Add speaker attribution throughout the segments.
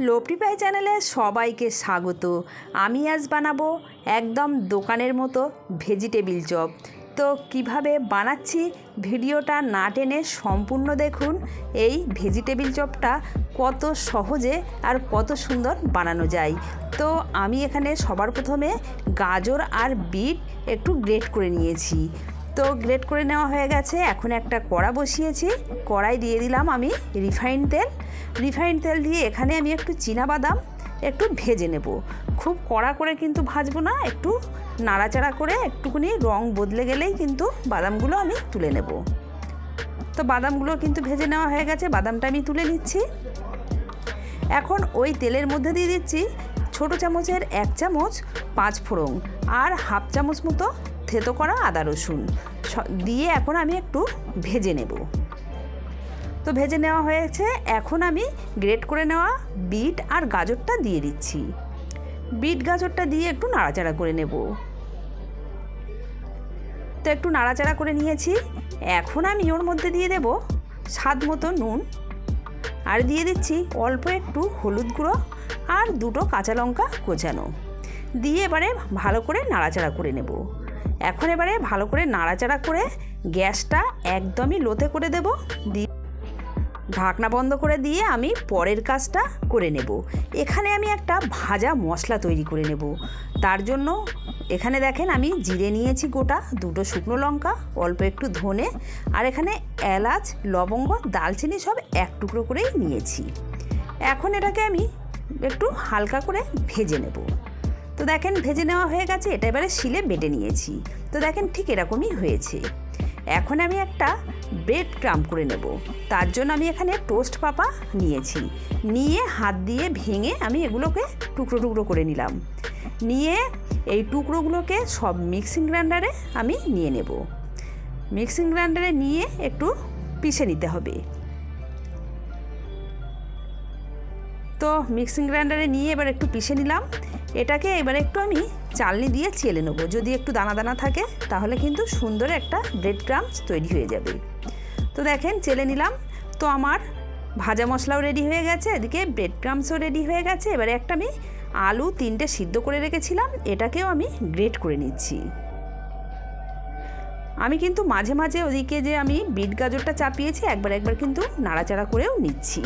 Speaker 1: লোপটি পাই চ্যানেলে সবাইকে স্বাগত। আমি আজ বানাবো একদম দোকানের মতো ভেজিটেবিল চপ। তো কীভাবে বানাচ্ছি ভিডিওটা না টেনে সম্পূর্ণ দেখুন। এই ভেজিটেবিল চপটা কত সহজে আর কত সুন্দর বানানো যায়। তো আমি এখানে সবার প্রথমে গাজর আর বিট একটু গ্রেট করে নিয়েছি। তো গ্রেট করে নেওয়া হয়ে গেছে। এখন একটা কড়া বসিয়েছি। কড়াই দিয়ে দিলাম আমি রিফাইন তেল। রিফাইন তেল দিয়ে এখানে আমি একটু বাদাম একটু ভেজে নেব। খুব কড়া করে কিন্তু ভাজবো না, একটু নাড়াচাড়া করে একটুখানি রং বদলে গেলেই কিন্তু বাদামগুলো আমি তুলে নেব। তো বাদামগুলো কিন্তু ভেজে নেওয়া হয়ে গেছে, বাদামটা আমি তুলে নিচ্ছি। এখন ওই তেলের মধ্যে দিয়ে দিচ্ছি ছোট চামচের এক চামচ পাঁচ ফোড়ন আর হাফ চামচ মতো থেতো করা আদা রসুন। দিয়ে এখন আমি একটু ভেজে নেব। তো ভেজে নেওয়া হয়েছে। এখন আমি গ্রেট করে নেওয়া বিট আর গাজরটা দিয়ে দিচ্ছি। বিট গাজরটা দিয়ে একটু নাড়াচাড়া করে নেব। তো একটু নাড়াচাড়া করে নিয়েছি। এখন আমি ওর মধ্যে দিয়ে দেব স্বাদ মতো নুন। আর দিয়ে দিচ্ছি অল্প একটু হলুদ গুঁড়ো আর দুটো কাঁচা লঙ্কা কোচানো দিয়ে এবারে ভালো করে নাড়াচাড়া করে নেব। এখন এবারে ভালো করে নাড়াচাড়া করে গ্যাসটা একদমই লোতে করে দেব। দিয়ে ঢাকনা বন্ধ করে দিয়ে আমি পরের কাজটা করে নেব। এখানে আমি একটা ভাজা মশলা তৈরি করে নেব। তার জন্য এখানে দেখেন আমি জিরে নিয়েছি গোটা, দুটো শুকনো লঙ্কা, অল্প একটু ধনে, আর এখানে এলাচ, লবঙ্গ দালচিনি সব এক টুকরো করেই নিয়েছি। এখন এটাকে আমি একটু হালকা করে ভেজে নেব। তো দেখেন, ভেজে নেওয়া হয়ে গেছে, এটা এবারে শিলে বেটে নিয়েছি। তো দেখেন, ঠিক এরকমই হয়েছে। এখন আমি একটা ব্রেড ক্রাম করে নেব। তার জন্য আমি এখানে টোস্ট পাপা নিয়েছি। নিয়ে হাত দিয়ে ভেঙে আমি এগুলোকে টুকরো টুকরো করে নিলাম। নিয়ে এই টুকরোগুলোকে সব মিক্সিং গ্রাইন্ডারে আমি নিয়ে নেব। মিক্সিং গ্রাইন্ডারে নিয়ে একটু পিষে নিতে হবে। তো মিক্সিং গ্রাইন্ডারে নিয়ে এবার একটু পিষে নিলাম। এটাকে এবার একটু আমি চালনি দিয়ে চেলে নেব। যদি একটু দানা দানা থাকে, তাহলে কিন্তু সুন্দর একটা ব্রেড ক্রামস তৈরি হয়ে যাবে। তো দেখেন, চেলে নিলাম। তো আমার ভাজা মশলাও রেডি হয়ে গেছে, এদিকে ব্রেড ক্রামসও রেডি হয়ে গেছে। এবারে একটা আমি আলু তিনটে সিদ্ধ করে রেখেছিলাম, এটাকেও আমি গ্রেট করে নিচ্ছি। আমি কিন্তু মাঝে মাঝে ওদিকে যে আমি বিট গাজরটা চাপিয়েছি, একবার একবার কিন্তু নাড়াচাড়া করেও নিচ্ছি।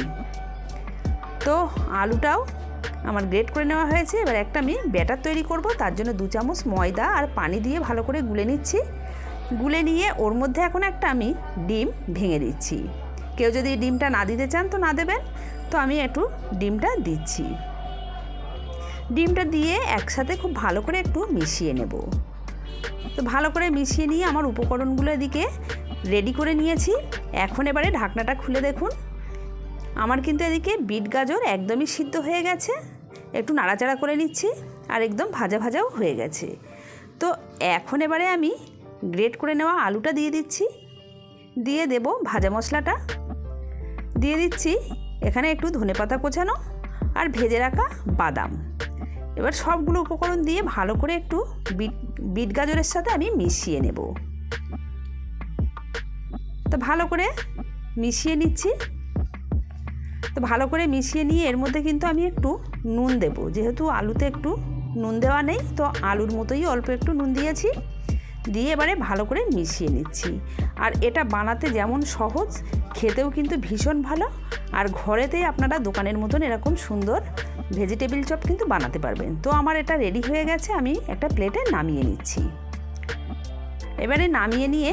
Speaker 1: তো আলুটাও আমার গ্রেট করে নেওয়া হয়েছে। এবার একটা আমি ব্যাটার তৈরি করব। তার জন্য দু চামচ ময়দা আর পানি দিয়ে ভালো করে গুলে নিচ্ছি। গুলে নিয়ে ওর মধ্যে এখন একটা আমি ডিম ভেঙে দিচ্ছি। কেউ যদি ডিমটা না দিতে চান তো না দেবেন। তো আমি একটু ডিমটা দিচ্ছি। ডিমটা দিয়ে একসাথে খুব ভালো করে একটু মিশিয়ে নেব। তো ভালো করে মিশিয়ে নিয়ে আমার উপকরণগুলো এদিকে রেডি করে নিয়েছি। এখন এবারে ঢাকনাটা খুলে দেখুন। আমার কিন্তু এদিকে বিট গাজর একদমই সিদ্ধ হয়ে গেছে। একটু নাড়াচাড়া করে নিচ্ছি আর একদম ভাজা ভাজাও হয়ে গেছে। তো এখন এবারে আমি গ্রেট করে নেওয়া আলুটা দিয়ে দিচ্ছি। দিয়ে দেব ভাজা মশলাটা। দিয়ে দিচ্ছি এখানে একটু ধনেপাতা কোচানো আর ভেজে রাখা বাদাম। এবার সবগুলো উপকরণ দিয়ে ভালো করে একটু বিট বিট গাজরের সাথে আমি মিশিয়ে নেব। তো ভালো করে মিশিয়ে নিচ্ছি। তো ভালো করে মিশিয়ে নিয়ে এর মধ্যে কিন্তু আমি একটু নুন দেব। যেহেতু আলুতে একটু নুন দেওয়া নেই, তো আলুর মতোই অল্প একটু নুন দিয়েছি। দিয়ে এবারে ভালো করে মিশিয়ে নিচ্ছি। আর এটা বানাতে যেমন সহজ, খেতেও কিন্তু ভীষণ ভালো। আর ঘরেতেই আপনারা দোকানের মতন এরকম সুন্দর ভেজিটেবিল চপ কিন্তু বানাতে পারবেন। তো আমার এটা রেডি হয়ে গেছে, আমি একটা প্লেটে নামিয়ে নিচ্ছি। এবারে নামিয়ে নিয়ে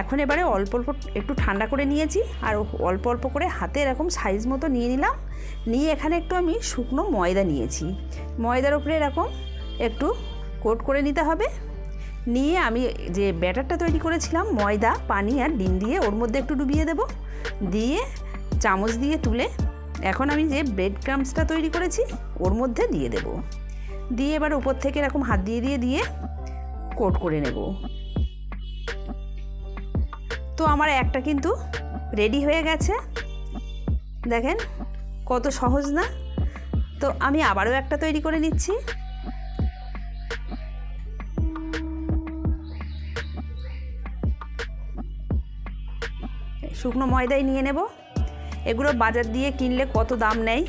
Speaker 1: এখন এবারে অল্প অল্প একটু ঠান্ডা করে নিয়েছি আর অল্প অল্প করে হাতে এরকম সাইজ মতো নিয়ে নিলাম। নিয়ে এখানে একটু আমি শুকনো ময়দা নিয়েছি। ময়দার উপরে এরকম একটু কোট করে নিতে হবে। নিয়ে আমি যে ব্যাটারটা তৈরি করেছিলাম, ময়দা, পানি আর ডিম দিয়ে, ওর মধ্যে একটু ডুবিয়ে দেব। দিয়ে চামচ দিয়ে তুলে এখন আমি যে ব্রেড ক্রামসটা তৈরি করেছি, ওর মধ্যে দিয়ে দেব। দিয়ে এবার উপর থেকে এরকম হাত দিয়ে দিয়ে দিয়ে কোট করে নেব। তো আমার একটা কিন্তু রেডি হয়ে গেছে। দেখেন, কত সহজ না? তো আমি আবারও একটা তৈরি করে নিচ্ছি। শুকনো ময়দাই নিয়ে নেব। এগুলো বাজার দিয়ে কিনলে কত দাম নেয়?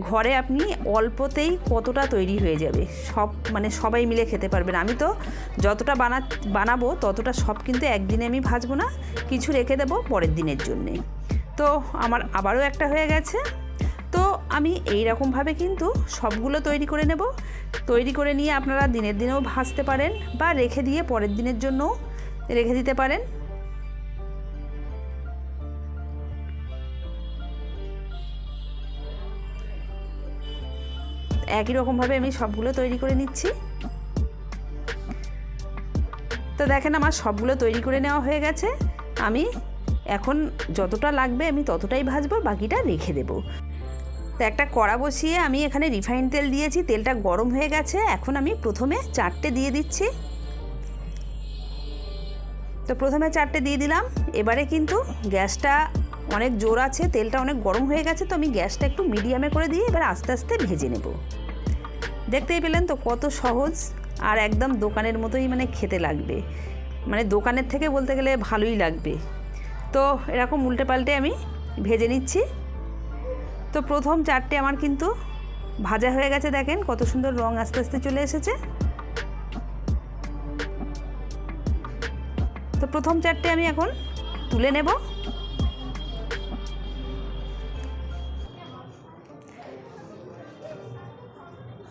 Speaker 1: ঘরে আপনি অল্পতেই কতটা তৈরি হয়ে যাবে? সব মানে সবাই মিলে খেতে পারবেন। আমি তো যতটা বানা, বানাবো ততটা সব কিন্তু একদিনে আমি ভাজবো না, কিছু রেখে দেবো পরের দিনের জন্যে। তো আমার আবারও একটা হয়ে গেছে। তো আমি এই রকমভাবে কিন্তু সবগুলো তৈরি করে নেব। তৈরি করে নিয়ে আপনারা দিনের দিনেও ভাজতে পারেন বা রেখে দিয়ে পরের দিনের জন্যও রেখে দিতে পারেন। একই রকমভাবে আমি সবগুলো তৈরি করে নিচ্ছি। তো দেখেন আমার সবগুলো তৈরি করে নেওয়া হয়ে গেছে। আমি এখন যতটা লাগবে আমি ততটাই ভাজবো, বাকিটা রেখে দেবো। তো একটা কড়া বসিয়ে আমি এখানে রিফাইন তেল দিয়েছি, তেলটা গরম হয়ে গেছে। এখন আমি প্রথমে চারটে দিয়ে দিচ্ছি। তো প্রথমে চারটে দিয়ে দিলাম। এবারে কিন্তু গ্যাসটা অনেক জোর আছে, তেলটা অনেক গরম হয়ে গেছে, তো আমি গ্যাসটা একটু মিডিয়ামে করে দিয়ে এবার আস্তে আস্তে ভেজে নেব। দেখতেই পেলেন তো কত সহজ আর একদম দোকানের মতোই মানে খেতে লাগবে। মানে দোকানের থেকে বলতে গেলে ভালোই লাগবে। তো এরকম উল্টে পাল্টে আমি ভেজে নিচ্ছি। তো প্রথম চারটে আমার কিন্তু ভাজা হয়ে গেছে দেখেন, কত সুন্দর রং আস্তে আস্তে চলে এসেছে। তো প্রথম চারটে আমি এখন তুলে নেব।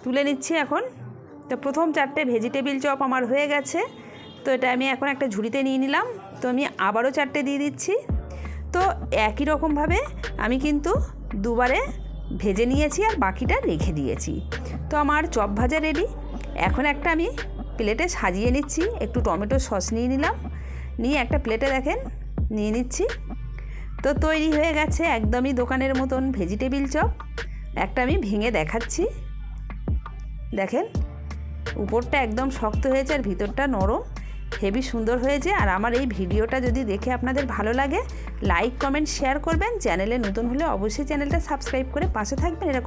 Speaker 1: তুলে নিচ্ছি এখন। তো প্রথম চারটে ভেজিটেবিল চপ আমার হয়ে গেছে। তো এটা আমি এখন একটা ঝুড়িতে নিয়ে নিলাম। তো আমি আবারও চারটে দিয়ে দিচ্ছি। তো একই রকমভাবে আমি কিন্তু দুবারে ভেজে নিয়েছি আর বাকিটা রেখে দিয়েছি। তো আমার চপ ভাজা রেডি এখন একটা আমি প্লেটে সাজিয়ে নিচ্ছি। একটু টমেটো সস নিয়ে নিলাম। নিয়ে একটা প্লেটে দেখেন, নিয়ে নিচ্ছি। তো তৈরি হয়ে গেছে একদমই দোকানের মতন ভেজিটেবিল চপ একটা আমি ভেঙে দেখাচ্ছি। দেখেন, উপরটা একদম শক্ত হয়েছে আর ভিতরটা নরম, হেভি সুন্দর হয়েছে। আর আমার এই ভিডিওটা যদি দেখে আপনাদের ভালো লাগে, লাইক, কমেন্ট, শেয়ার করবেন। চ্যানেলে নতুন হলে অবশ্যই চ্যানেলটা সাবস্ক্রাইব করে পাশে থাকবেন। এরকম